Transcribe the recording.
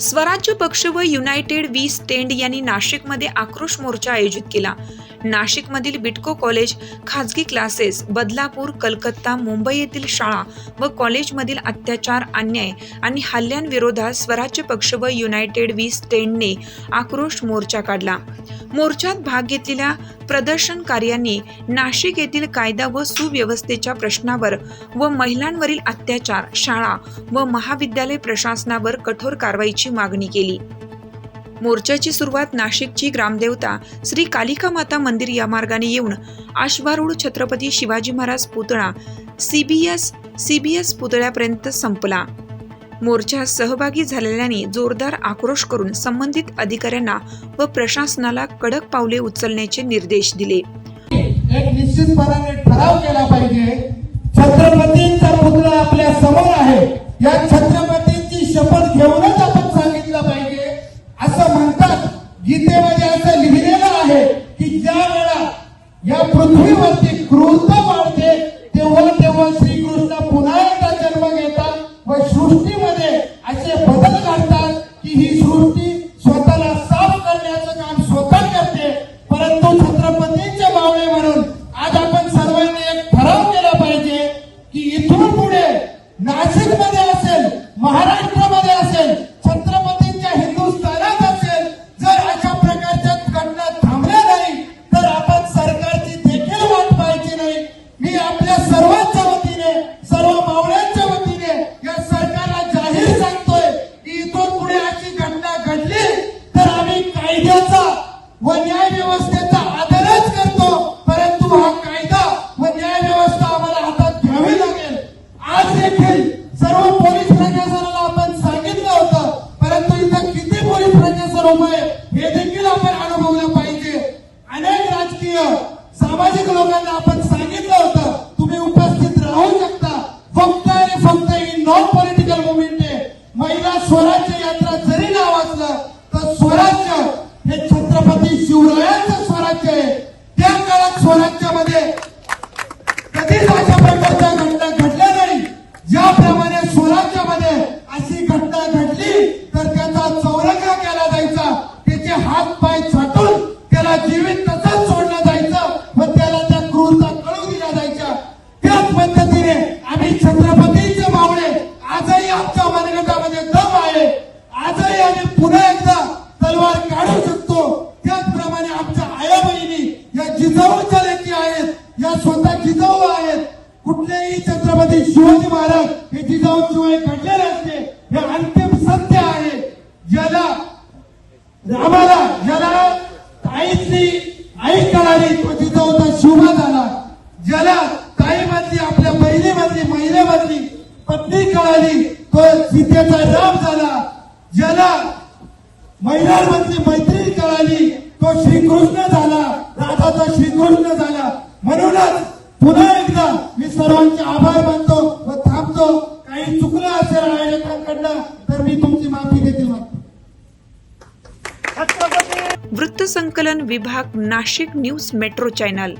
स्वराज्य पक्ष व युनायटेड वी स्टँड यांनी नाशिकमध्ये आक्रोश मोर्चा आयोजित केला. नाशिकमधील बिटको कॉलेज खाजगी क्लासेस बदलापूर कलकत्ता मुंबई येथील शाळा व कॉलेजमधील अत्याचार अन्याय आणि हल्ल्यांविरोधात स्वराज्य पक्ष व युनायटेड वी स्टेंडने आक्रोश मोर्चा काढला. मोर्चात भाग घेतलेल्या प्रदर्शनकार्यांनी नाशिक येथील कायदा व सुव्यवस्थेच्या प्रश्नावर व महिलांवरील अत्याचार शाळा व महाविद्यालय प्रशासनावर कठोर कारवाईची मागणी केली. मोर्चाची सुरुवात नाशिकची ग्रामदेवता श्री कालिका माता मंदिर या मार्गाने येऊन आश्वारूढ छत्रपती शिवाजी महाराज पुतळा सीबीएस सीबीएस पुतळ्यापर्यंत संपला. मोर्चा सहभागी झालेल्यांनी जोरदार आक्रोश करून संबंधित अधिकाऱ्यांना व प्रशासनाला कडक पावले उचलण्याचे निर्देश दिले. एक निश्चितपणाने ठराव केला पाहिजे छत्रपतींचा पुतळा आपल्यासमोर आहे. या छत्रपती या पृथ्वीवरती क्रूरता वाढते तेव्हा तेव्हा श्रीकृष्ण पुन्हा एकदा जन्म घेतात व सृष्टीमध्ये असे बदल घडतात की ही सृष्टी स्वतःला साफ करण्याचं काम स्वतः करते. परंतु छत्रपतींचे मावळे म्हणून आज आपण सर्वांनी एक ठराव केला पाहिजे की इथून पुढे नाशिकमध्ये सामाजिक लोकांना आपण सांगितलं होतं तुम्ही उपस्थित राहू शकता. फक्त आणि फक्त ही नॉन पॉलिटिकल मुवमेंट आहे. महिला स्वराज्य यात्रा जरी नाव असलं तर स्वराज्य हे छत्रपती शिवरायांचं स्वराज्य आहे. त्या काळात स्वराज्यामध्ये कधीच अशा प्रकारच्या घटना घडल्या नाही. ज्याप्रमाणे स्वराज्यामध्ये अशी घटना घडली तर त्याचा चौरंगा केला जायचा. त्याचे हात पाय जिजाऊच्या लेखी आहेत. या स्वतः जिजाऊ आहेत. कुठलेही छत्रपती शिवाजी महाराज हे जिजाऊ शिवाय घडले नसते हे अंतिम सत्य आहे. ज्याला रामाला ज्याला ताईची आई कळाली तो जिजाऊचा शिवबा झाला. ज्याला ताई मधली आपल्या बहिणी मधली महिलेमधली पत्नी कळाली. तो सीतेचा राम झाला. ज्याला महिलांमधली मैत्री कळाली. तो श्रीकृष्ण झाला. राधाचा श्रीकृष्ण झाला. म्हणूनच पुन्हा एकदा मी सर्वांचे आभार मानतो व थांबतो. काही चुकलं असेल आयोजकांकडनं तर मी तुमची माफी देखील मागतो. वृत्तसंकलन विभाग नाशिक न्यूज मेट्रो चॅनल.